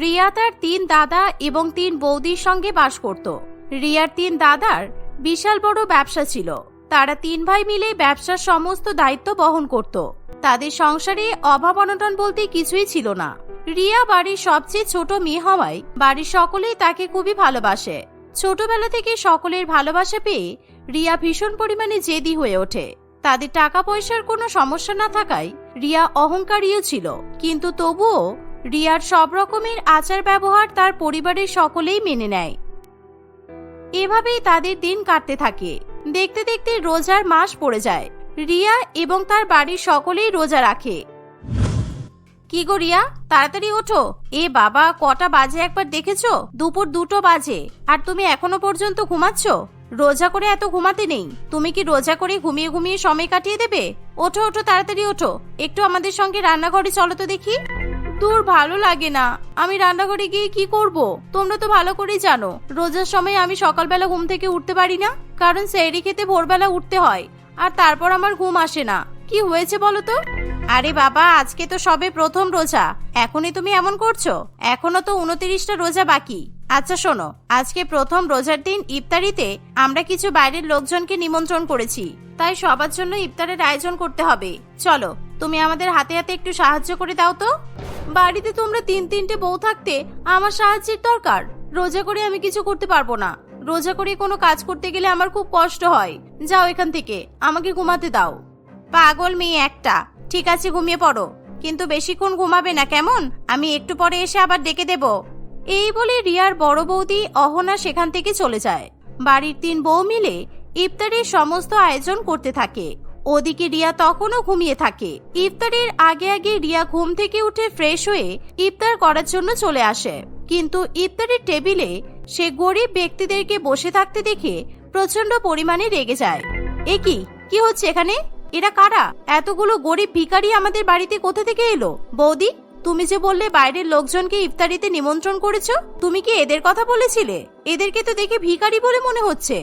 রিয়া তার তিন দাদা এবং তিন বৌদির সঙ্গে বাস করত। রিয়ার তিন দাদার বিশাল বড় ব্যবসা ছিল। তারা তিন ভাই মিলে ব্যবসার সমস্ত দায়িত্ব বহন করত। তাদের সংসারে অভাব অনটন বলতে কিছুই ছিল না। রিয়া বাড়ির সবচেয়ে ছোট মেয়ে হওয়ায় বাড়ির সকলেই তাকে খুবই ভালোবাসে। ছোটবেলা থেকে সকলের ভালোবাসা পেয়ে রিয়া ভীষণ পরিমাণে জেদি হয়ে ওঠে। তাদের টাকা পয়সার কোনো সমস্যা না থাকায় রিয়া অহংকারীও ছিল। কিন্তু তবুও রিয়ার সব রকমের আচার ব্যবহার তার পরিবারের সকলেই মেনে নেয়। এভাবেই তাদের দিন কাটতে থাকে। দেখতে দেখতে রোজার মাস পড়ে যায়। রিয়া এবং তার বাড়ির সকলেই রোজা রাখে। কি গো রিয়া, তাড়াতাড়ি ওঠো। এ বাবা, কটা বাজে একবার দেখেছ? দুপুর দুটো বাজে। আর তুমি এখনও পর্যন্ত ঘুমাচ্ছ? রোজা করে এত ঘুমাতে নেই। তুমি কি রোজা করে ঘুমিয়ে ঘুমিয়ে সময় কাটিয়ে দেবে? ওঠো ওঠো, তাড়াতাড়ি ওঠো। একটু আমাদের সঙ্গে রান্নাঘরে চলো তো দেখি। দূর ভালো লাগে না। আমি রান্নাঘরে গিয়ে কি করব? তোমরা তো ভালো করেই জানো। রোজার সময় আমি সকালবেলা ঘুম থেকে উঠতে পারি না, কারণ সেরি খেতে ভোরবেলা উঠতে হয়, আর তারপর আমার ঘুম আসে না। কি হয়েছে বলো তো? আরে বাবা, আজকে তো সবে প্রথম রোজা। এখনই তুমি এমন করছ? এখনও তো উনতিরিশটা রোজা বাকি। আচ্ছা শোনো, আজকে প্রথম রোজার দিন ইফতারিতে আমরা কিছু বাইরের লোকজনকে নিমন্ত্রণ করেছি। তাই সবার জন্য ইফতারের আয়োজন করতে হবে। চলো তুমি আমাদের হাতে হাতে একটু সাহায্য করে দাও তো। বাড়িতে তোমরা তিন তিনটে বউ থাকতে আমার সাহায্যের দরকার। রোজা করে আমি কিছু করতে পারব না। রোজা করে কোনো কাজ করতে গেলে আমার খুব কষ্ট হয়। যাও এখান থেকে, আমাকে ঘুমাতে দাও। পাগল মেয়ে একটা। ঠিক আছে, ঘুমিয়ে পড়ো। কিন্তু বেশিক্ষণ ঘুমাবে না, কেমন? আমি একটু পরে এসে আবার ডেকে দেব। এই বলে রিয়ার বড় বৌদি অহনা সেখান থেকে চলে যায়। বাড়ির তিন বউ মিলে ইফতারের সমস্ত আয়োজন করতে থাকে। ওদিকে রিয়া তখনও ঘুমিয়ে থাকে। ইফতারের আগে আগে রিয়া ঘুম থেকে উঠে ফ্রেশ হয়ে ইফতার করার জন্য চলে আসে। কিন্তু ইফতারের টেবিলে সে গরিব ব্যক্তিদেরকে বসে থাকতে দেখে প্রচণ্ড পরিমাণে রেগে যায়। এ কি? কি হচ্ছে এখানে? এরা কারা? এতগুলো গরিব ভিখারি আমাদের বাড়িতে কোথা থেকে এলো? বৌদি, তুমি যে বললে বাইরের লোকজনকে ইফতারিতে নিমন্ত্রণ করেছ, তুমি কি এদের কথা বলেছিলে? এদেরকে তো দেখে ভিখারি বলে মনে হচ্ছে।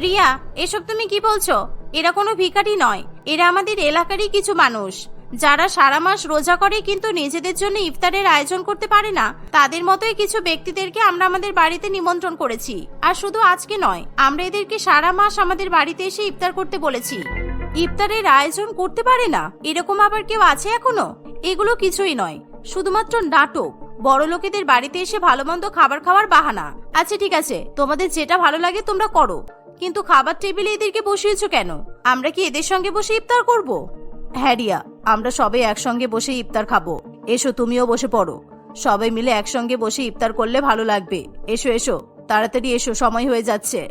রিয়া, এসব তুমি কি বলছো? এরা কোনো ভিখারি নয়। এরা আমাদের এলাকারই কিছু মানুষ। যারা সারা মাস রোজা করে কিন্তু নিজেদের জন্য ইফতারের আয়োজন করতে পারে না। তাদের মতোই কিছু ব্যক্তিদেরকে আমরা আমাদের বাড়িতে নিমন্ত্রণ করেছি। আর শুধু আজকে নয়, আমরা এদেরকে সারা মাস আমাদের বাড়িতে এসে ইফতার করতে বলেছি। ইফতারের আয়োজন করতে পারে না? এরকম আবার কেউ আছে এখনও? এগুলো কিছুই নয়। শুধুমাত্র নাটক। বড় লোকেদের বাড়িতে এসে ভালো মন্দ খাবার খাওয়ার বাহানা। আচ্ছা ঠিক আছে। তোমাদের যেটা ভালো লাগে তোমরা করো। কিন্তু খাবার টেবিলে এদেরকে বসিয়েছো কেন? আমরা কি এদের সঙ্গে বসে ইফতার করব? হ্যাঁ রিয়া, আমরা সবাই একসঙ্গে বসে ইফতার খাব। এসো, তুমিও বসে পড়ো। সবাই মিলে একসঙ্গে বসে ইফতার করলে ভালো লাগবে। এসো এসো, তাড়াতাড়ি এসো, সময় হয়ে যাচ্ছে।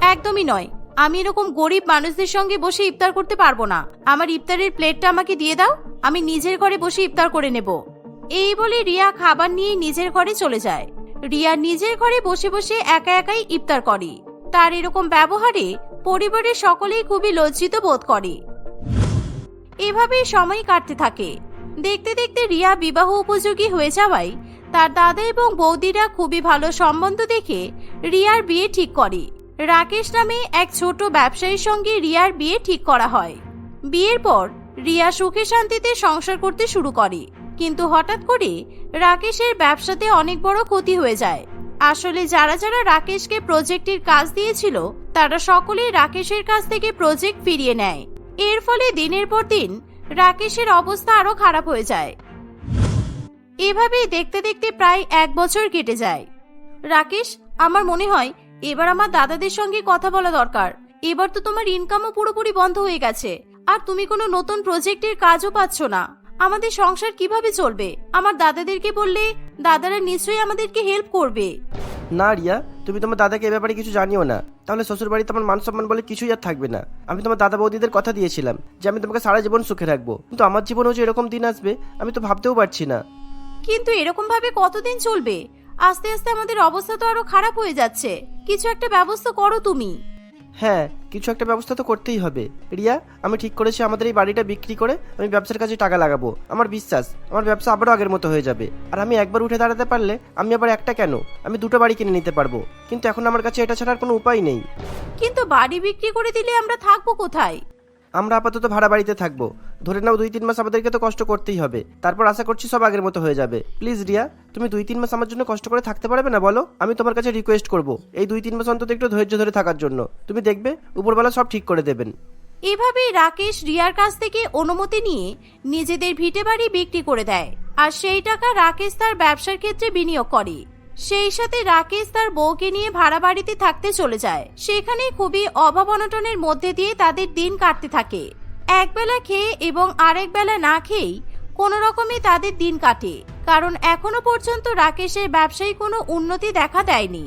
একদমই নয়। আমি এরকম গরিব মানুষদের সঙ্গে বসে ইফতার করতে পারব না। আমার ইফতারের প্লেটটা আমাকে দিয়ে দাও, আমি নিজের ঘরে বসে ইফতার করে নেব। এই বলে রিয়া খাবার নিয়ে নিজের ঘরে চলে যায়। রিয়া নিজের ঘরে বসে বসে একা একাই ইফতার করে। তার এরকম ব্যবহারে পরিবারের সকলেই খুবই লজ্জিত বোধ করে। এভাবেই সময় কাটতে থাকে। দেখতে দেখতে রিয়া বিবাহ উপযোগী হয়ে যাওয়ায় তার দাদা এবং বৌদিরা খুবই ভালো সম্বন্ধ দেখে রিয়ার বিয়ে ঠিক করে। রাকেশ নামে এক ছোট ব্যবসায়ীর সঙ্গে রিয়ার বিয়ে ঠিক করা হয়। বিয়ের পর রিয়া সুখে শান্তিতে সংসার করতে শুরু করে। কিন্তু হঠাৎ করে রাকেশের ব্যবসাতে অনেক বড় ক্ষতি হয়ে যায়। আসলে যারা যারা রাকেশকে প্রজেক্টের কাজ দিয়েছিল, তারা সকলেই রাকেশের কাছ থেকে প্রজেক্ট ফিরিয়ে নেয়। এর ফলে দিনের পর দিন রাকেশের অবস্থা আরও খারাপ হয়ে যায়। এভাবেই দেখতে দেখতে প্রায় এক বছর কেটে যায়। রাকেশ, আমার মনে হয় এবার আমার দাদাদের সঙ্গে কথা বলা দরকার। এবার তো তোমার ইনকামও পুরোপুরি বন্ধ হয়ে গেছে। আর তুমি কোনো নতুন প্রজেক্টের কাজও পাচ্ছ না। আমাদের সংসার কীভাবে চলবে? আমার দাদাদেরকে বললে দাদারা নিশ্চয়ই আমাদেরকে হেল্প করবে। না রিয়া তুমি তোমার দাদাকে এ ব্যাপারে কিছু জানিও না। তাহলে শ্বশুর বাড়িতে আমার মান সম্মান বলে কিছুই আর থাকবে না। আমি তোমার দাদা বৌদিদের কথা দিয়েছিলাম যে আমি তোমাকে সারা জীবন সুখে রাখব। কিন্তু আমার জীবনেও যে এরকম দিন আসবে আমি তো ভাবতেও পারছি না। কিন্তু এরকম ভাবে কতদিন চলবে? আস্তে আস্তে আমাদের অবস্থা তো আরও খারাপ হয়ে যাচ্ছে। কিছু একটা ব্যবস্থা করো তুমি। হ্যাঁ কিছু একটা ব্যবস্থা তো করতেই হবে। রিয়া, আমি ঠিক করেছি আমাদের এই বাড়িটা বিক্রি করে আমি ব্যবসার কাছে টাকা লাগাবো। আমার বিশ্বাস, আমার ব্যবসা আবারও আগের মতো হয়ে যাবে। আর আমি একবার উঠে দাঁড়াতে পারলে আমি আবার একটা কেন? আমি দুটো বাড়ি কিনে নিতে পারব। কিন্তু এখন আমার কাছে এটা ছাড়ার কোনো উপায় নেই। কিন্তু বাড়ি বিক্রি করে দিলে আমরা থাকব কোথায়? আমরা আপাতত ভাড়া বাড়িতে থাকব। ধরে নাও দুই তিন মাস আমাদেরকে তো কষ্ট করতেই হবে। তারপর আশা করছি সব আগের মতো হয়ে যাবে। প্লিজ, রিয়া, তুমি দুই তিন মাস আমার জন্য কষ্ট করে থাকতে পারবে না বলো? আমি তোমার কাছে রিকোয়েস্ট করব এই দুই তিন মাস অন্তত একটু ধৈর্য ধরে থাকার জন্য। তুমি দেখবে উপরবেলা সব ঠিক করে দেবেন। এভাবেই রাকেশ রিয়ার কাছ থেকে অনুমতি নিয়ে নিজেদের ভিটে বাড়ি বিক্রি করে দেয়। আর সেই টাকা রাকেশ তার ব্যবসার ক্ষেত্রে বিনিয়োগ করে। সেই সাথে রাকেশ তার বউকে নিয়ে ভাড়া বাড়িতে থাকতে চলে যায়। সেখানে খুবই অভাব অনটনের মধ্যে দিয়ে তাদের দিন কাটতে থাকে। একবেলা খেয়ে এবং আরেক বেলা না খেয়েই কোনো রকমে তাদের দিন কাটে। কারণ এখনও পর্যন্ত রাকেশের ব্যবসায় কোনো উন্নতি দেখা দেয়নি।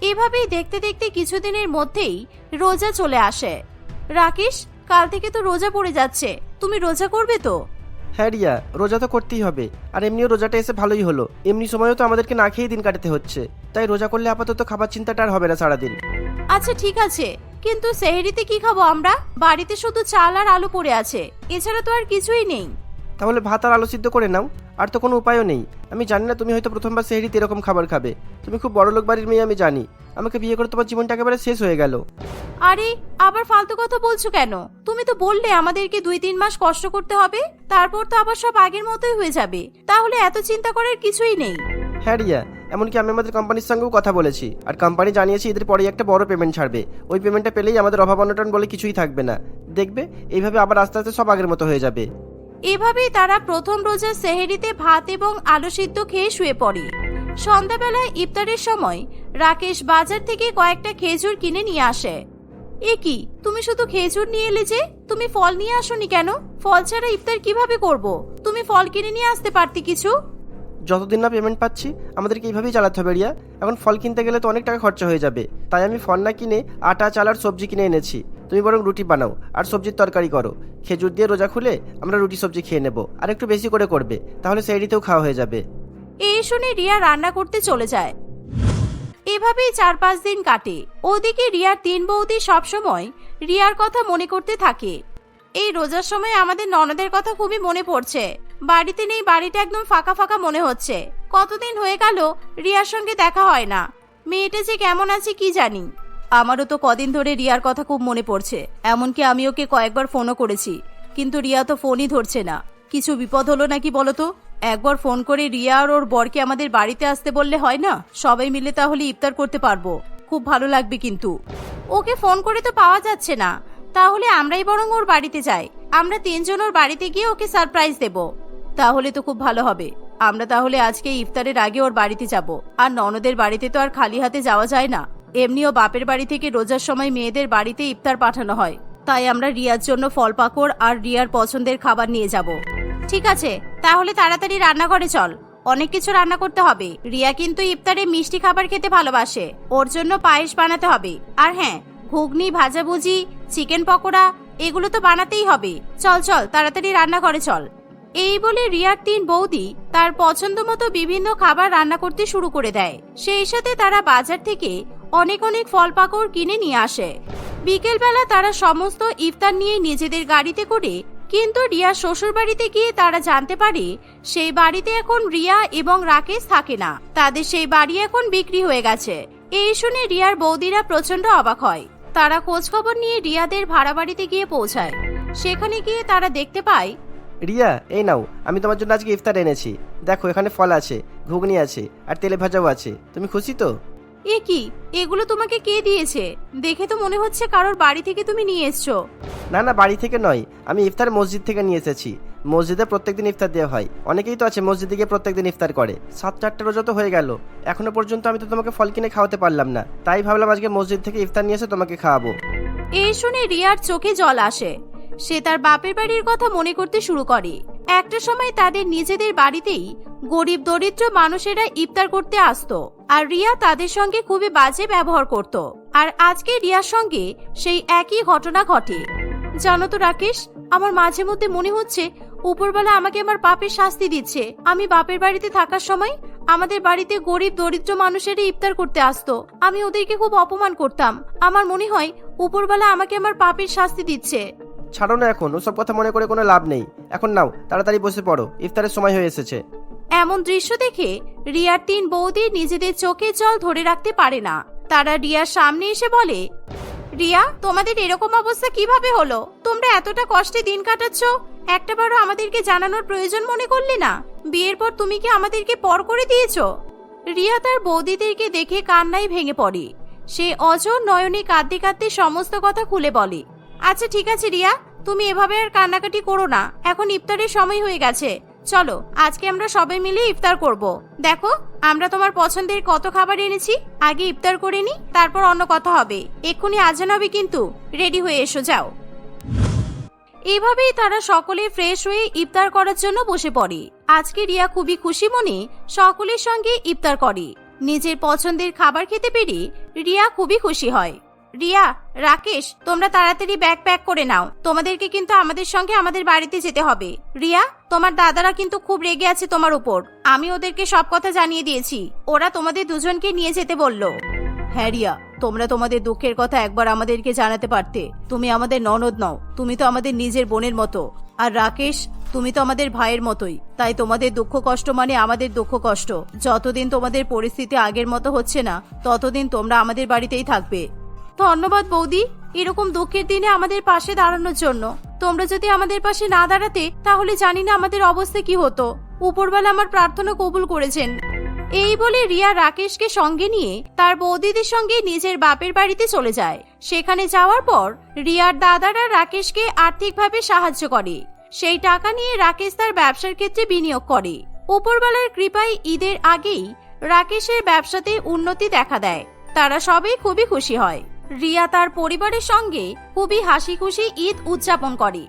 এভাবেই দেখতে দেখতে কিছুদিনের মধ্যেই রোজা চলে আসে। রাকেশ, কাল থেকে তো রোজা পড়ে যাচ্ছে। তুমি রোজা করবে তো? হ্যাঁ রিয়া, রোজা তো করতেই হবে। আর এমনিও রোজাটা এসে ভালোই হলো। এমনি সময়ও তো আমাদেরকে না খেয়েই দিন কাটাতে হচ্ছে। তাই রোজা করলে আপাতত খাবার চিন্তাটা আর হবে না সারাদিন। আচ্ছা ঠিক আছে। কিন্তু সেহেরিতে কি খাব আমরা? বাড়িতে শুধু চাল আর আলু পড়ে আছে। এছাড়া তো আর কিছুই নেই। তাহলে ভাত আর আলু সিদ্ধ করে নাও আর তো কোনো উপায়ও নেই। আমি জানি না তুমি হয়তো প্রথমবার সেহরিতে এরকম খাবার খাবে। তুমি খুব বড় লোক বাড়ির মেয়ে আমি জানি। আমাকে বিয়ে করে তোমার জীবনটা একেবারে শেষ হয়ে গেল। আরে আবার ফালতু কথা বলছো কেন? তুমি তো বললে আমাদেরকে দুই তিন মাস কষ্ট করতে হবে তারপর তো আবার সব আগের মতোই হয়ে যাবে। তাহলে এত চিন্তা করার কিছুই নেই। হ্যাঁ রিয়া এমনকি আমি আমাদের কোম্পানির সঙ্গেও কথা বলেছি। আর কোম্পানি জানিয়েছে এদের পরেই একটা বড় পেমেন্ট ছাড়বে। ওই পেমেন্টটা পেলেই আমাদের অভাব অনটন বলে কিছুই থাকবে না। দেখবে এইভাবে আবার আস্তে আস্তে সব আগের মতো হয়ে যাবে। এভাবেই তারা প্রথম রোজার সেহেরিতে ভাত এবং আলু সিদ্ধ খেয়ে শুয়ে পড়ে। সন্ধ্যাবেলায় ইফতারের সময় রাকেশ বাজার থেকে কয়েকটা খেজুর কিনে নিয়ে আসে। এ কি, তুমি শুধু খেজুর নিয়ে এলে যে? তুমি ফল নিয়ে আসোনি কেন? ফল ছাড়া ইফতার কীভাবে করব? তুমি ফল কিনে নিয়ে আসতে পারতি কিছু? যতদিন না পেমেন্ট পাচ্ছি, আমাদেরকে এইভাবেই চালাতে হবে রিয়া। এখন ফল কিনতে গেলে তো অনেক টাকা খরচা হয়ে যাবে। তাই আমি ফল না কিনে আটা, চাল আর সবজি কিনে এনেছি। তুমি বরং রুটি বানাও, আর সবজির তরকারি করো। খেজুর দিয়ে রোজা খুলে আমরা রুটি, সবজি খেয়ে নেব, আর একটু বেশি করে করবে, তাহলে সেইটিতেও খাওয়া হয়ে যাবে। এই শুনে রিয়া রান্না করতে চলে যায়। এভাবেই চার পাঁচ দিন কাটে। ওদিকে রিয়ার তিন বৌদি সবসময় রিয়ার কথা মনে করতে থাকে। এই রোজার সময় আমাদের ননদের কথা খুবই মনে পড়ছে। বাড়িতে নেই, বাড়িটা একদম ফাঁকা ফাঁকা মনে হচ্ছে। কতদিন হয়ে গেল রিয়ার সঙ্গে দেখা হয় না। মেয়েটা যে কেমন আছে কি জানি। আমারও তো কদিন ধরে রিয়ার কথা খুব মনে পড়ছে। এমনকি আমি ওকে কয়েকবার ফোনও করেছি। কিন্তু রিয়া তো ফোনই ধরছে না। কিছু বিপদ হলো নাকি বলো তো? একবার ফোন করে রিয়া আর ওর বরকে আমাদের বাড়িতে আসতে বললে হয় না? সবাই মিলে তাহলে ইফতার করতে পারব। খুব ভালো লাগবে কিন্তু। ওকে ফোন করে তো পাওয়া যাচ্ছে না। তাহলে আমরাই বরং ওর বাড়িতে যাই। আমরা তিনজন ওর বাড়িতে গিয়ে ওকে সারপ্রাইজ দেব। তাহলে তো খুব ভালো হবে। আমরা তাহলে আজকে ইফতারের আগে ওর বাড়িতে যাব। আর ননদের বাড়িতে তো আর খালি হাতে যাওয়া যায় না। এমনিও বাপের বাড়ি থেকে রোজার সময় মেয়েদের বাড়িতে ইফতার পাঠানো হয়। তাই আমরা রিয়ার জন্য ফল পাকড় আর রিয়ার পছন্দের খাবার নিয়ে যাব। ঠিক আছে, তাহলে তাড়াতাড়ি রান্নাঘরে চল। অনেক কিছু রান্না করতে হবে। রিয়া কিন্তু ইফতারে মিষ্টি খাবার খেতে ভালোবাসে। ওর জন্য পায়েস বানাতে হবে। আর হ্যাঁ ঘুগনি, ভাজাভুজি, চিকেন পকোড়া, এগুলো তো বানাতেই হবে। চল চল, তাড়াতাড়ি রান্নাঘরে চল। এই বলে রিয়ার তিন বৌদি তার পছন্দ মতো বিভিন্ন খাবার রান্না করতে শুরু করে দেয়। সেই সাথে তারা বাজার থেকে অনেক অনেক ফল পাকড় কিনে নিয়ে আসে। বিকেলবেলা তারা সমস্ত ইফতার নিয়ে নিজেদের গাড়িতে করে কিন্তু রিয়া শ্বশুর বাড়িতে গিয়ে তারা জানতে পারে, সেই বাড়িতে এখন রিয়া এবং রাকেশ থাকে না। তাদের সেই বাড়ি এখন বিক্রি হয়ে গেছে। এই শুনে রিয়ার বৌদিরা প্রচণ্ড অবাক হয়। তারা খোঁজ খবর নিয়ে রিয়াদের ভাড়া বাড়িতে গিয়ে পৌঁছায়। সেখানে গিয়ে তারা দেখতে পায়, রিয়া, এই নাও, আমি তোমার জন্য আজকে ইফতার এনেছি। দেখো, এখানে ফল আছে, ঘুগনি আছে, আর তেলে ভাজাও আছে। তুমি খুশি তো? এ কি? এগুলো তোমাকে কে দিয়েছে? দেখে তো মনে হচ্ছে কারোর বাড়ি থেকে তুমি নিয়ে এসছো। না না বাড়ি থেকে নয়। আমি ইফতার মসজিদ থেকে নিয়ে এসেছি। মসজিদে প্রত্যেকদিন ইফতার দেওয়া হয়। অনেকেই তো আছে মসজিদে গিয়ে প্রত্যেকদিন ইফতার করে। সাত চারটে রোজা তো হয়ে গেল। এখনও পর্যন্ত আমি তো তোমাকে ফল কিনে খাওয়াতে পারলাম না। তাই ভাবলাম আজকে মসজিদ থেকে ইফতার নিয়ে এসে তোমাকে খাওয়াবো। এই শুনে রিয়ার চোখে জল আসে। সে তার বাপের বাড়ির কথা মনে করতে শুরু করে। একটা সময় তাদের নিজেদের বাড়িতেই গরিব দরিদ্র মানুষেরা ইফতার করতে আসতো। আর রিয়া তাদের সঙ্গে খুবই বাজে ব্যবহার করত। আর আজকে রিয়ার সঙ্গে সেই একই ঘটনা ঘটে। জানো তো রাকেশ, আমার মাঝে মধ্যে মনে হচ্ছে উপরবেলা আমাকে আমার পাপের শাস্তি দিচ্ছে। আমি বাপের বাড়িতে থাকার সময় আমাদের বাড়িতে গরিব, দরিদ্র মানুষেরা ইফতার করতে আসতো। আমি ওদেরকে খুব অপমান করতাম। আমার মনে হয় উপরবেলা আমাকে আমার পাপের শাস্তি দিচ্ছে। ছাড়ো না এখন, ওসব কথা মনে করে কোনো লাভ নেই। এখন নাও, তাড়াতাড়ি বসে পড়ো, ইফতারের সময় হয়ে এসেছে। এমন দৃশ্য দেখে রিয়ার তিন বৌদি নিজেদের চোখে জল ধরে রাখতে পারে না। তারা রিয়ার সামনে এসে বলে, রিয়া, তোমাদের এরকম অবস্থা কীভাবে হলো? তোমরা এতটা কষ্টে দিন কাটাচ্ছ? একটাবারও আমাদেরকে জানানোর প্রয়োজন মনে করলে না? বিয়ের পর তুমি কি আমাদেরকে পর করে দিয়েছ? রিয়া তার বৌদিদেরকে দেখে কান্নায় ভেঙে পড়ে। সে অজর নয়নে কাঁদতে কাঁদতে সমস্ত কথা খুলে বলে আচ্ছা ঠিক আছে, রিয়া। তুমি এভাবে আর কান্নাকাটি করো না। এখন ইফতারের সময় হয়ে গেছে। চলো, আজকে আমরা সবাই মিলে ইফতার করব। দেখো, আমরা তোমার পছন্দের কত খাবার এনেছি, আগে ইফতার করে নি, তারপর অন্য কথা হবে। এক্ষুনি আজান হবে কিন্তু। রেডি হয়ে এসো, যাও। এভাবেই তারা সকলে ফ্রেশ হয়ে ইফতার করার জন্য বসে পড়ে। আজকে রিয়া খুবই খুশি মনে সকলের সঙ্গে ইফতার করে। নিজের পছন্দের খাবার খেতে পেরে রিয়া খুবই খুশি হয়। রিয়া, রাকেশ, তোমরা তাড়াতাড়ি ব্যাগ প্যাক করে নাও। তোমাদেরকে কিন্তু আমাদের সঙ্গে আমাদের বাড়িতে যেতে হবে। রিয়া, তোমার দাদারা কিন্তু খুব রেগে আছে তোমার উপর। আমি ওদেরকে সব কথা জানিয়ে দিয়েছি। ওরা তোমাদের দুজনকে নিয়ে যেতে বলল। হ্যাঁ রিয়া, তোমরা তোমাদের দুঃখের কথা একবার আমাদেরকে জানাতে পারতে। তুমি আমাদের ননদ নও, তুমি তো আমাদের নিজের বোনের মতো। আর রাকেশ, তুমি তো আমাদের ভাইয়ের মতোই। তাই তোমাদের দুঃখ কষ্ট মানে আমাদের দুঃখ কষ্ট। যতদিন তোমাদের পরিস্থিতি আগের মতো হচ্ছে না, ততদিন তোমরা আমাদের বাড়িতেই থাকবে। ধন্যবাদ বৌদি। এরকম দুঃখের দিনে আমাদের পাশে দাঁড়ানোর জন্য। তোমরা যদি আমাদের পাশে না দাঁড়াতে, তাহলে জানি না আমাদের অবস্থা কি হতো। উপরবেলা আমার প্রার্থনা কবুল করেছেন। এই বলে রিয়া রাকেশকে সঙ্গে নিয়ে তার বৌদিদের সঙ্গে নিজের বাপের বাড়িতে চলে যায়। সেখানে যাওয়ার পর রিয়ার দাদারা রাকেশকে আর্থিকভাবে সাহায্য করে। সেই টাকা নিয়ে রাকেশ তার ব্যবসার ক্ষেত্রে বিনিয়োগ করে। উপরবেলার কৃপায় ঈদের আগেই রাকেশের ব্যবসাতে উন্নতি দেখা দেয়। তারা সবাই খুবই খুশি হয়। রিয়া তার পরিবারের সঙ্গে খুবই হাসি খুশি ঈদ উদযাপন করে।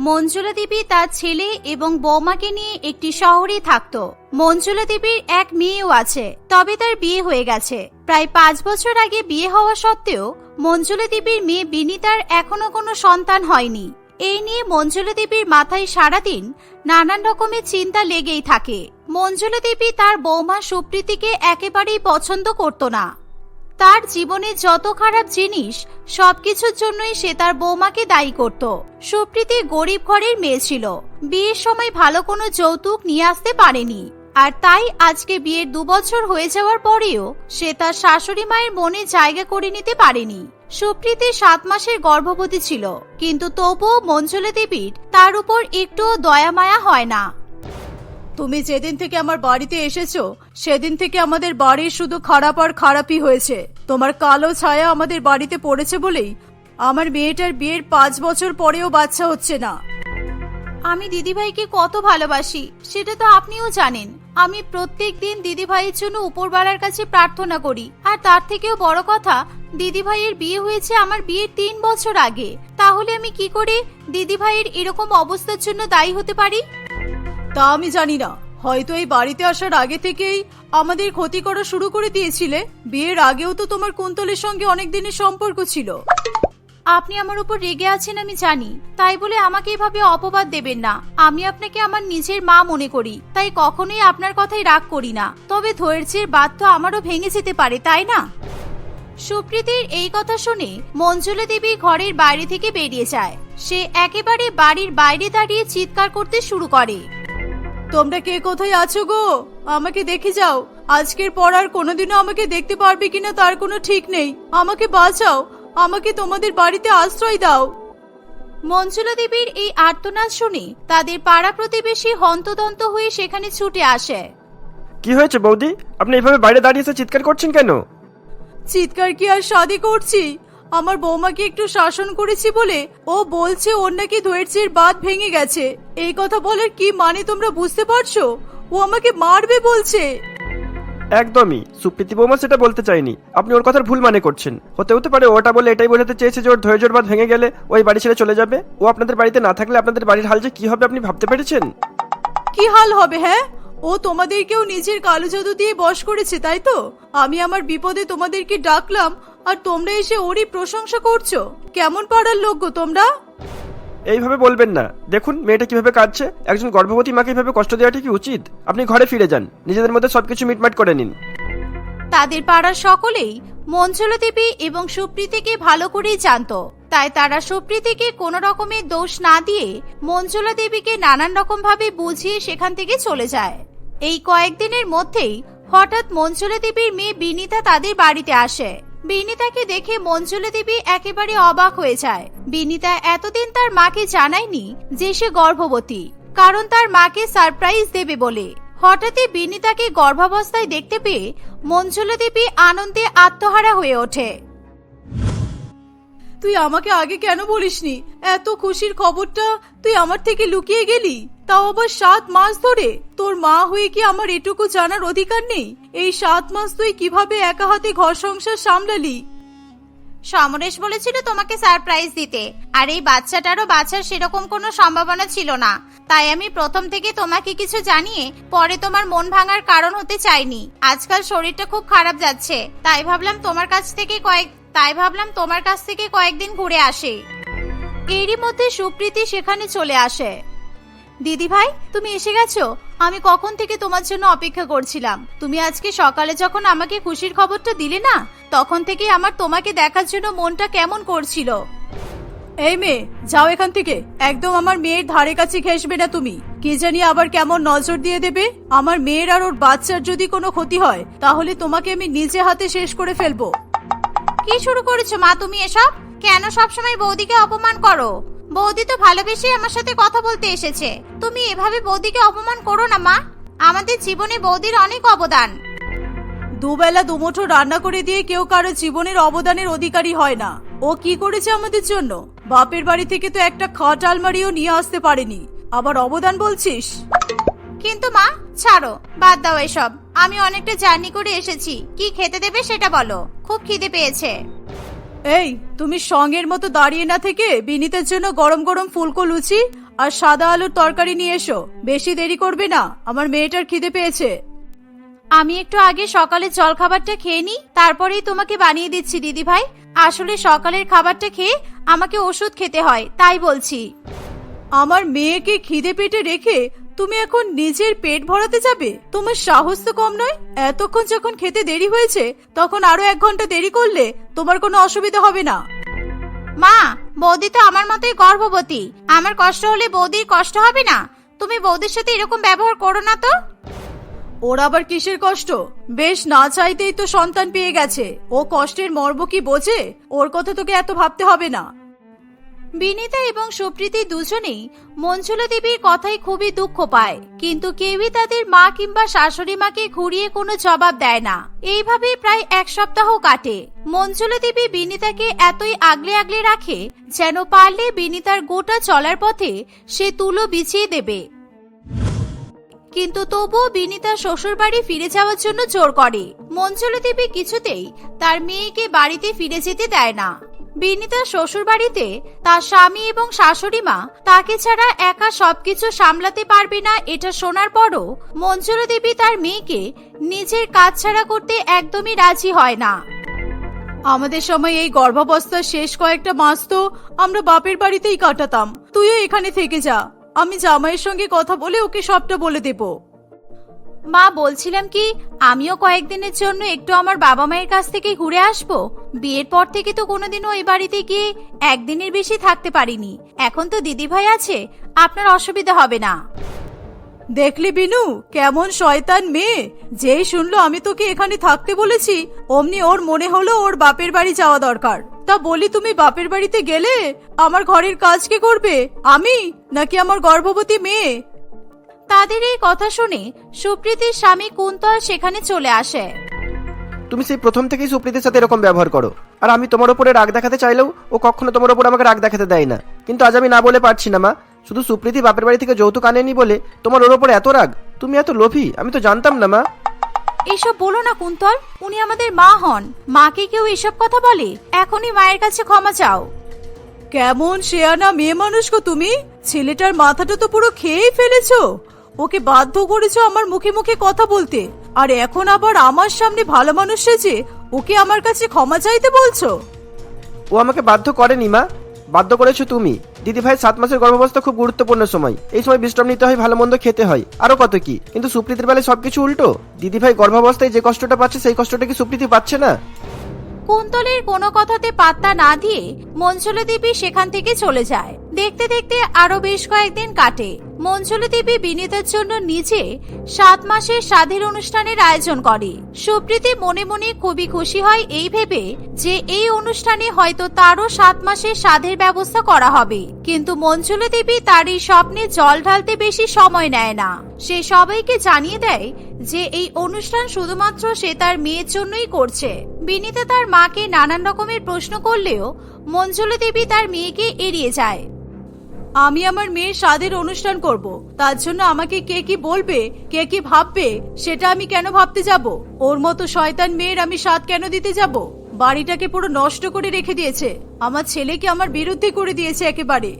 মঞ্জুলা দেবী তার ছেলে এবং বৌমাকে নিয়ে একটি শহরে থাকতো। মঞ্জুলা দেবীর এক মেয়েও আছে, তবে তার বিয়ে হয়ে গেছে। প্রায় পাঁচ বছর আগে বিয়ে হওয়া সত্ত্বেও মঞ্জুলা দেবীর মেয়ে বিনিতার এখনও কোনো সন্তান হয়নি। এই নিয়ে মঞ্জুলা দেবীর মাথায় সারাদিন নানান রকমের চিন্তা লেগেই থাকে। মঞ্জুলা দেবী তার বৌমা সুপ্রীতিকে একেবারেই পছন্দ করত না। তার জীবনে যত খারাপ জিনিস, সবকিছুর জন্যই সে তার বৌমাকে দায়ী করত। সুপ্রীতি গরিব ঘরের মেয়ে ছিল। বিয়ের সময় ভালো কোনো যৌতুক নিয়ে আসতে পারেনি। আর তাই আজকে বিয়ের দু বছর হয়ে যাওয়ার পরেও সে তার শাশুড়ি মায়ের মনে জায়গা করে নিতে পারেনি। সুপ্রীতি সাত মাসের গর্ভবতী ছিল কিন্তু তবুও মঞ্জুলা দেবীর তার উপর একটুও দয়া মায়া হয় না। তুমি যেদিন থেকে আমার বাড়িতে এসেছ সেদিন থেকে আমাদের বাড়ির শুধু খারাপ আর খারাপই হয়েছে। তোমার কালো ছায়া আমাদের বাড়িতে পড়েছে বলেই আমার মেয়েটার বিয়ের পাঁচ বছর পরেও বাচ্চা হচ্ছে না। আমি দিদিভাইকে কত ভালোবাসি সেটা তো আপনিও জানেন। আমি প্রত্যেক দিন দিদিভাইয়ের জন্য উপরবালার কাছে প্রার্থনা করি আর তার থেকেও বড় কথা দিদিভাইয়ের বিয়ে হয়েছে আমার বিয়ের তিন বছর আগে। তাহলে আমি কি করে দিদিভাইয়ের এরকম অবস্থার জন্য দায়ী হতে পারি? তা আমি জানি না। হয়তো এই বাড়িতে আসার আগে থেকেই আমাদের ক্ষতি করা শুরু করে দিয়েছিলে। বিয়ের আগেও তো তোমার কুন্তলের সঙ্গে অনেক দিনের সম্পর্ক ছিল। আপনি আমার উপর রেগে আছেন আমি জানি। তাই বলে আমাকে এভাবে অপবাদ দেবেন না। আমি আপনাকে আমার নিজের মা মনে করি। তাই কখনোই আপনার কথাই রাগ করি না। তবে ধৈর্যের বাদ তো আমারও ভেঙে যেতে পারে তাই না? সুপ্রীতির এই কথা শুনে মঞ্জুলা দেবী ঘরের বাইরে থেকে বেরিয়ে যায়। সে একেবারে বাড়ির বাইরে দাঁড়িয়ে চিৎকার করতে শুরু করে। তোমরা কে কোথায় আছো গো? আমাকে দেখে যাও। আজকের পর আর কোনোদিনও আমাকে দেখতে পারবে কিনা তার কোনো ঠিক নেই। আমাকে বাঁচাও। আমাকে তোমাদের বাড়িতে আশ্রয় দাও। মঞ্জুলা দেবীর এই আর্তনাদ শুনে তাদের পাড়া প্রতিবেশী হন্তদন্ত হয়ে সেখানে ছুটে আসে। কি হয়েছে বৌদি? আপনি এইভাবে বাইরে দাঁড়িয়ে এসে চিৎকার করছেন কেন? চিৎকার কি আর শাদি করছি? আমার বৌমাকে একটু শাসন করেছি বলে ও বলছে ওর নাকি ধৈর্যের বাদ ভেঙে গেছে। এই কথা বলার কি মানে তোমরা বুঝতে পারছ? ও আমাকে মারবে বলছে। একদমই। সুপ্রীতি বৌমা সেটা বলতে চাইনি। আপনি ওর কথার ভুল মানে করছেন। হতে হতে পারে ওটা বলে এটাই বোঝাতে চেয়েছে যে ওর ধৈর্যর বাদ ভেঙে গেলে ওই বাড়ি ছেড়ে চলে যাবে। ও আপনাদের বাড়িতে না থাকলে আপনাদের বাড়ির হাল যে কি হবে আপনি ভাবতে পেরেছেন? কি হাল হবে হ্যাঁ? ও তোমাদেরকেও নিজের কালো জাদু দিয়ে বশ করেছে তাই তো? আমি আমার বিপদে তোমাদেরকে ডাকলাম আর তোমরা এসে ওরই প্রশংসা করছ। কেমন পাড়ার লোক গো তোমরা? এইভাবে বলবেন না। দেখুন মেয়েটা কীভাবে কাঁদছে একজন গর্ভবতী মাকে এইভাবে কষ্ট দেওয়াটা কি উচিত? আপনি ঘরে ফিরে যান নিজেদের মধ্যে সবকিছু মিটমাট করে নিন। তাদের পাড়ার সকলেই মঞ্জুলা দেবী এবং সুপ্রীতিকে ভালো করেই জানতো। তাই তারা সুপ্রীতিকে কোনো রকমের দোষ না দিয়ে মঞ্জুলা দেবীকে নানান রকম ভাবে বুঝিয়ে সেখান থেকে চলে যায়। এই কয়েকদিনের মধ্যেই হঠাৎ মঞ্জুলা দেবীর মেয়ে বিনিতা তাদের বাড়িতে আসে। বিনিতাকে দেখে মঞ্জুলা দেবী একেবারে অবাক হয়ে যায়। বিনিতা এতদিন তার মাকে জানায়নি যে সে গর্ভবতী, কারণ তার মাকে সারপ্রাইজ দেবে বলে। হঠাৎই বিনিতাকে গর্ভাবস্থায় দেখতে পেয়ে মঞ্জুলা দেবী আনন্দে আত্মহারা হয়ে ওঠে। তুই আমাকে আগে কেন বলিসনি? এত খুশির খবরটা তুই আমার থেকে লুকিয়ে গেলি? তাও আবার সাত মাস ধরে? তোর মা হয়ে কি আমার এটুকু জানার অধিকার নেই? এই সাত মাস তুই কীভাবে একা হাতে ঘর সংসার সামলালি? সমরেশ বলেছিল তোমাকে সারপ্রাইজ দিতে। আর এই বাচ্চাটারও বাচ্চার সেরকম কোনো সম্ভাবনা ছিল না। তাই আমি প্রথম থেকে তোমাকে কিছু জানিয়ে পরে তোমার মন ভাঙার কারণ হতে চাইনি। আজকাল শরীরটা খুব খারাপ যাচ্ছে। তাই ভাবলাম তোমার কাছ থেকে কয়েক তাই ভাবলাম তোমার কাছ থেকে কয়েকদিন ঘুরে আসে। এরই মধ্যে সুপ্রীতি সেখানে চলে আসে। দিদি ভাই, তুমি এসে গেছো? আমি কখন থেকে তোমার জন্য অপেক্ষা করছিলাম? তুমি আজকে সকালে যখন আমাকে খুশির খবরটা দিলে না, তখন থেকে আমার তোমাকে দেখার জন্য মনটা কেমন করছিল। এই মেয়ে, যাও এখান থেকে। একদম আমার মেয়ের ধারে কাছে ঘেসবে না তুমি। কে জানি আবার কেমন নজর দিয়ে দেবে। আমার মেয়ের আর ওর বাচ্চার যদি কোনো ক্ষতি হয়, তাহলে তোমাকে আমি নিজে হাতে শেষ করে ফেলব। কি শুরু করেছ মা তুমি এসব? কেন সবসময় বৌদিকে অপমান করো? বৌদি তো ভালোবেসে আমার সাথে কথা বলতে এসেছে। তুমি এভাবে বৌদিকে অপমান করো না, মা। আমাদের জীবনে বৌদির অনেক অবদান। দুবেলা দুমুঠো রান্না করে দিয়ে কেউ কারও জীবনের অবদানের অধিকারী হয় না। ও কি করেছে আমাদের জন্য? বাপের বাড়ি থেকে তো একটা খাট আলমারিও নিয়ে আসতে পারেনি। আবার অবদান বলছিস? কিন্তু মা ছাড়ো বাদ দাও এসব। আমি অনেকটা জার্নি করে এসেছি। কি খেতে দেবে সেটা বলো। খুব খিদে পেয়েছে। এই তুমি সঙ্গের মতো দাঁড়িয়ে না থেকে বিনীতের জন্য গরম গরম ফুলকো লুচি আর সাদা আলুর তরকারি নিয়ে এসো। বেশি দেরি করবে না আমার মেয়েটার খিদে পেয়েছে। আমি একটু আগে সকালের জল খাবারটা খেয়ে নিই তারপরেই তোমাকে বানিয়ে দিচ্ছি দিদি ভাই আসলে সকালের খাবারটা খেয়ে আমাকে ওষুধ খেতে হয় তাই বলছি। আমার মেয়েকে খিদে পেটে রেখে তুমি এখন নিজের পেট ভরাতে যাবে? তোমার সাহস তো কম নয়। এতক্ষণ যখন খেতে দেরি হয়েছে তখন আরও এক ঘণ্টা দেরি করলে তোমার কোনো অসুবিধা হবে না। মা বৌদি তো আমার মতোই গর্ভবতী। আমার কষ্ট হলে বৌদির কষ্ট হবে না? তুমি বৌদির সাথে এরকম ব্যবহার করো না তো। ওর আবার কিসের কষ্ট? বেশ না চাইতেই তো সন্তান পেয়ে গেছে। ও কষ্টের মর্ম কি বোঝে? ওর কথা তোকে এত ভাবতে হবে না। বিনিতা এবং সুপ্রীতি দুজনেই মঞ্জুলা দেবীর কথায় খুবই দুঃখ পায়। কিন্তু কেউই তাদের মা কিংবা শাশুড়ি মাকে ঘুরিয়ে কোনো জবাব দেয় না। এইভাবে প্রায় এক সপ্তাহ কাটে। মঞ্জুলা দেবী বিনিতাকে এতই আগলে আগলে রাখে যেন পারলে বিনিতার গোটা চলার পথে সে তুলো বিছিয়ে দেবে। কিন্তু তবুও বিনিতা শ্বশুর বাড়ি ফিরে যাওয়ার জন্য জোর করে। মঞ্জুলা দেবী কিছুতেই তার মেয়েকে বাড়িতে ফিরে যেতে দেয় না। বিনিতা শ্বশুর বাড়িতে তার স্বামী এবং শাশুড়ি মা তাকে ছাড়া একা সবকিছু সামলাতে পারবে না এটা শোনার পরও মঞ্জুলা দেবী তার মেয়েকে নিজের কাজ ছাড়া করতে একদমই রাজি হয় না। আমাদের সময় এই গর্ভাবস্থার শেষ কয়েকটা মাস তো আমরা বাপের বাড়িতেই কাটাতাম। তুইও এখানে থেকে যা। আমি জামাইয়ের সঙ্গে কথা বলে ওকে সবটা বলে দেব। মা, বলছিলাম কি আমিও কয়েকদিনের জন্য একটু আমার বাবা মায়ের কাছ থেকে ঘুরে আসব। বিয়ের পর থেকে তো কোনোদিনও ওই বাড়িতে গিয়ে একদিনের বেশি থাকতে পারিনি। এখন তো দিদিভাই আছে, আপনার অসুবিধা হবে না। দেখলি বিনু, কেমন শয়তান মেয়ে। যেই শুনলো আমি তোকে এখানে থাকতে বলেছি, অমনি ওর মনে হলো ওর বাপের বাড়ি যাওয়া দরকার। তা বলি, তুমি বাপের বাড়িতে গেলে আমার ঘরের কাজ কে করবে? আমি? নাকি আমার গর্ভবতী মেয়ে? তাদের এই কথা শুনে সুপ্রীতির স্বামী কুন্তল সেখানে চলে আসে। তুমি সেই প্রথম থেকেই সুপ্রীতির সাথে এরকম ব্যবহার করো। আর আমি তোমার উপরে রাগ দেখাতে চাইলেও ও কখনো তোমার উপর আমাকে রাগ দেখাতে দেয় না। কিন্তু আজ আমি না বলে পারছি না মা। শুধু সুপ্রীতি বাপের বাড়ি থেকে যৌতুক আনেনি বলে তোমার ওর ওপর এত রাগ? তুমি এত লোভী আমি তো জানতাম না মা। এইসব বলো না কুন্তল। উনি আমাদের মা হন। মাকে কেউ এসব কথা বলে? এখনই মায়ের কাছে ক্ষমা চাও। কেমন শেয়ানা মেয়ে মানুষ গো তুমি? ছেলেটার মাথাটা তো পুরো খেয়েই ফেলেছো। ওকে বাধ্য করেছ আমার মুখে মুখে কথা বলতে। আর এখন আবার আমার সামনে ভালো মানুষ সেজে ওকে আমার কাছে ক্ষমা চাইতে বলছো? ও আমাকে বাধ্য করেনি মা। বাধ্য করেছ তুমি। দিদি ভাই সাত মাসের গর্ভাবস্থা খুব গুরুত্বপূর্ণ সময়। এই সময় বিশ্রাম নিতে হয় ভালো মন্দ খেতে হয়। আরও কত কি? কিন্তু সুপ্রীতির বেলায় সবকিছু উল্টো। দিদি ভাই গর্ভাবস্থায় যে কষ্টটা পাচ্ছে সেই কষ্টটা কি সুপ্রীতি পাচ্ছে না? কুন্তলের কোনো কথাতে পাত্তা না দিয়ে মঞ্জুলা দেবী সেখান থেকে চলে যায়। দেখতে দেখতে আরও বেশ কয়েকদিন কাটে। মঞ্জুলা দেবী বিনীতার জন্য নিজে সাত মাসের স্বাধীর অনুষ্ঠানের আয়োজন করে। সুপ্রীতি মনে মনে খুবই খুশি হয় এই ভেবে যে এই অনুষ্ঠানে হয়তো তারও সাত মাসের স্বাধের ব্যবস্থা করা হবে। কিন্তু মঞ্জুলা দেবী তার এই স্বপ্নে জল ঢালতে বেশি সময় নেয় না। সে সবাইকে জানিয়ে দেয় যে এই অনুষ্ঠান শুধুমাত্র সে তার মেয়ের জন্যই করছে। বিনীতা তার মাকে নানান রকমের প্রশ্ন করলেও মঞ্জুলা দেবী তার মেয়েকে এড়িয়ে যায়। আমি আমার মেয়ের স্বাদের অনুষ্ঠান করব। তার জন্য আমাকে কে কি বলবে কে কি ভাববে সেটা আমি কেন ভাবতে যাব? ওর মতো শয়তান মেয়ের আমি স্বাদ কেন দিতে যাব? বাড়িটাকে পুরো নষ্ট করে রেখে দিয়েছে। আমার ছেলেকে আমার বিরুদ্ধে করে দিয়েছে একেবারে।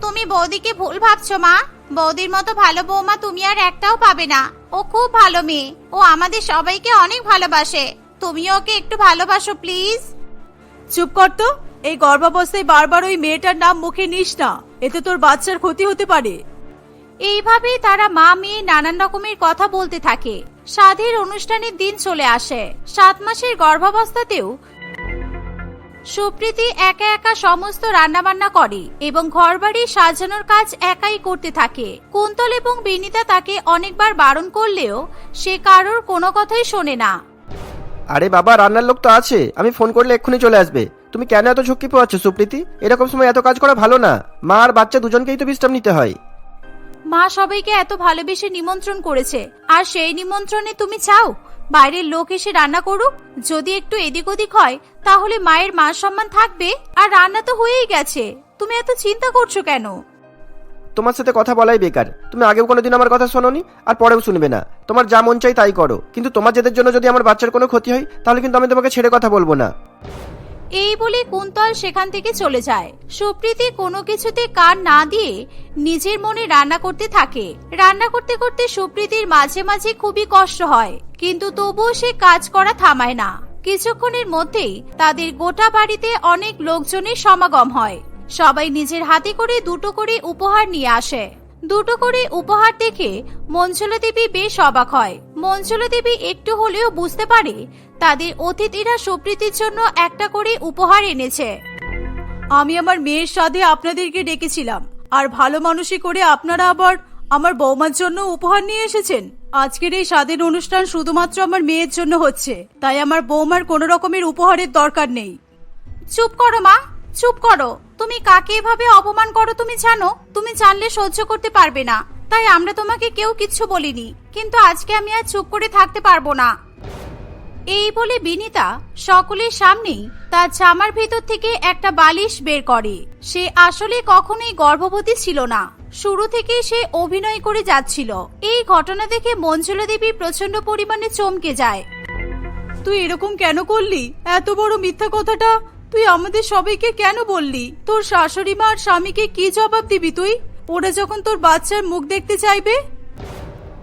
তুমি বৌদিকে ভুল ভাবছ মা। বৌদির মতো ভালো বৌমা তুমি আর একটাও পাবে না। ও খুব ভালো মেয়ে। ও আমাদের সবাইকে অনেক ভালোবাসে। তুমিও ওকে একটু ভালোবাসো প্লিজ। চুপ কর তো। এই গর্ভাবস্থায় বারবার ওই মেয়েটার নাম মুখে নিস না। এতে তোর বাচ্চার ক্ষতি হতে পারে। এইভাবেই তারা মা মেয়ে নানান রকমের কথা বলতে থাকে। সাধের অনুষ্ঠানের দিন চলে আসে। সাত মাসের গর্ভাবস্থাতেও সুপ্রীতি একা একা সমস্ত রান্নাবান্না করে এবং ঘরবাড়ি সাজানোর কাজ একাই করতে থাকে। কুন্তল এবং বিনিতা তাকে অনেকবার বারণ করলেও সে কারোর কোনো কথাই শোনে না। আরে বাবা রান্নার লোক তো আছে। আমি ফোন করলে এক্ষুনি চলে আসবে। তুমি কেন এত ঝুঁকি পোয়াচ্ছ সুপ্রীতি? এরকম সময় এত কাজ করা ভালো না। মা আর বাচ্চা দুজনকেই তো বিশ্রাম নিতে হয়। মা সবাইকে এত ভালোবেসে নিমন্ত্রণ করেছে। আর সেই নিমন্ত্রণে তুমি চাও? বাইরের লোক এসে রান্না করুক? যদি একটু এদিক ওদিক হয় তাহলে মায়ের মান সম্মান থাকবে? আর রান্না তো হয়েই গেছে। তুমি এত চিন্তা করছ কেন? তোমার সাথে কথা বলাই বেকার। তুমি আগেও কোনোদিন আমার কথা শোনোনি আর পরেও শুনবে না। তোমার যা মন চাই তাই করো। কিন্তু তোমার জেদের জন্য যদি আমার বাচ্চার কোনো ক্ষতি হয় তাহলে কিন্তু আমি তোমাকে ছেড়ে কথা বলব না। এই বলে কুন্তল সেখান থেকে চলে যায়। সুপ্রীতি কোনো কিছুতে কান না দিয়ে নিজের মনে রান্না করতে থাকে। রান্না করতে করতে সুপ্রীতির মাঝে মাঝে খুবই কষ্ট হয়, কিন্তু তবুও সে কাজ করা থামায় না। কিছুক্ষণের মধ্যেই তাদের গোটা বাড়িতে অনেক লোকজনের সমাগম হয়। সবাই নিজের হাতে করে দুটো করে উপহার নিয়ে আসে। দুটো করে উপহার দেখে মঞ্জুলা দেবী বেশ অবাক হয়। মঞ্জুলা দেবী একটু হলেও বুঝতে পারে তাদের অতিথিরা সুপ্রীতির জন্য একটা করে উপহার এনেছে। আমি আমার মেয়ের সাথে আপনাদেরকে ডেকেছিলাম, আর ভালো মানুষই করে আপনারা আবার আমার বৌমার জন্য উপহার নিয়ে এসেছেন। আজকের এই স্বাদের অনুষ্ঠান শুধুমাত্র আমার মেয়ের জন্য হচ্ছে, তাই আমার বৌমার কোনো রকমের উপহারের দরকার নেই। চুপ করো মা, চুপ করো। তুমি কাকে এভাবে অপমান করো তুমি জানো? তুমি জানলে সহ্য করতে পারবে না। তাই আমরা তোমাকে কেউ কিচ্ছু বলিনি, কিন্তু আজকে আমি আর চুপ করে থাকতে পারব না। এই বলে বিনিতা সকলের সামনেই তার জামার ভেতর থেকে একটা বালিশ বের করে। সে আসলে কখনোই গর্ভবতী ছিল না। শুরু থেকে সে অভিনয় করে যাচ্ছিল। এই ঘটনা দেখে মঞ্জুলা দেবী প্রচণ্ড পরিমাণে চমকে যায়। তুই এরকম কেন করলি? এত বড় মিথ্যা কথাটা? তুই আমাদের সবাইকে কেন বললি? তোর শাশুড়ি মা আর স্বামীকে কি জবাব দিবি তুই? ওরা যখন তোর বাচ্চার মুখ দেখতে চাইবে?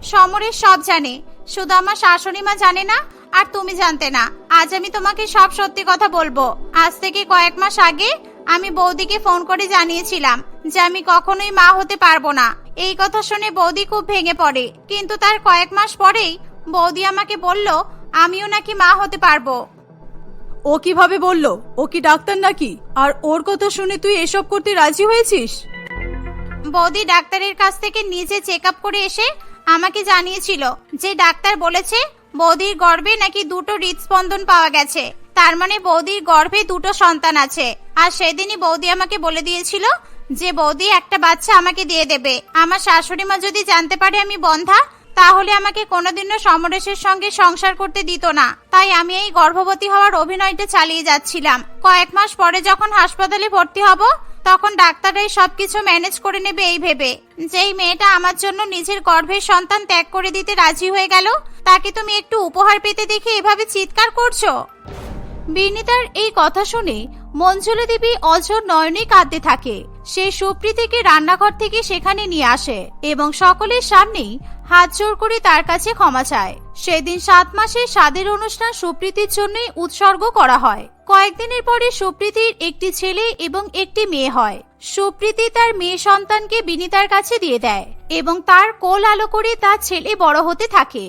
সমরের সব জানে। শুধু আমার শাশুড়ি মা জানে না আর তুমি জানতে না। আজ আমি তোমাকে সব সত্যি কথা বলব। আজ থেকে কয়েক মাস আগে আমি বৌদিকে ফোন করে জানিয়েছিলাম যে আমি কখনোই মা হতে পারব না। এই কথা শুনে বৌদি খুব ভেঙে পড়ে। কিন্তু তার কয়েক মাস পরেই বৌদি আমাকে বলল আমিও নাকি মা হতে পারব। ও কীভাবে বলল? ও কি ডাক্তার নাকি? আর ওর কথা শুনে তুই এসব করতে রাজি হয়েছিস? বৌদি ডাক্তারের কাছ থেকে নিজে চেক আপ করে এসে আমাকে জানিয়েছিল যে ডাক্তার বলেছে বৌদির গর্ভে নাকি দুটো হৃদস্পন্দন পাওয়া গেছে। তার মানে বৌদির গর্ভে দুটো সন্তান আছে। আর সেদিনই বৌদি আমাকে বলে দিয়েছিল যে, বৌদি, একটা বাচ্চা আমাকে দিয়ে দেবে। আমার শাশুড়ি মা যদি জানতে পারে আমি বন্ধা, তাহলে আমাকে কোনোদিনও সমরেশের সঙ্গে সংসার করতে দিত না। তাই আমি এই গর্ভবতী হওয়ার অভিনয়টা চালিয়ে যাচ্ছিলাম। কয়েক মাস পরে যখন হাসপাতালে ভর্তি হব তখন ডাক্তাররাই সবকিছু ম্যানেজ করে নেবে এই ভেবে। যেই মেয়েটা আমার জন্য নিজের গর্ভের সন্তান ত্যাগ করে দিতে রাজি হয়ে গেল, তাকে তুমি একটু উপহার পেতে দেখে এভাবে চিৎকার করছ? বিনিতার এই কথা শুনে মঞ্জুলা দেবী অঝর নয়নে কাঁদতে থাকে। সে সুপ্রীতিকে রান্নাঘর থেকে সেখানে নিয়ে আসে এবং সকলের সামনেই হাত জোর করে তার কাছে ক্ষমা চায়। সেদিন সাত মাসের স্বাদের অনুষ্ঠান সুপ্রীতির জন্যই উৎসর্গ করা হয়। কয়েকদিনের পরে সুপ্রীতির একটি ছেলে এবং একটি মেয়ে হয়। সুপ্রীতি তার মেয়ে সন্তানকে বিনিতার কাছে দিয়ে দেয় এবং তার কোল আলো করে তার ছেলে বড় হতে থাকে।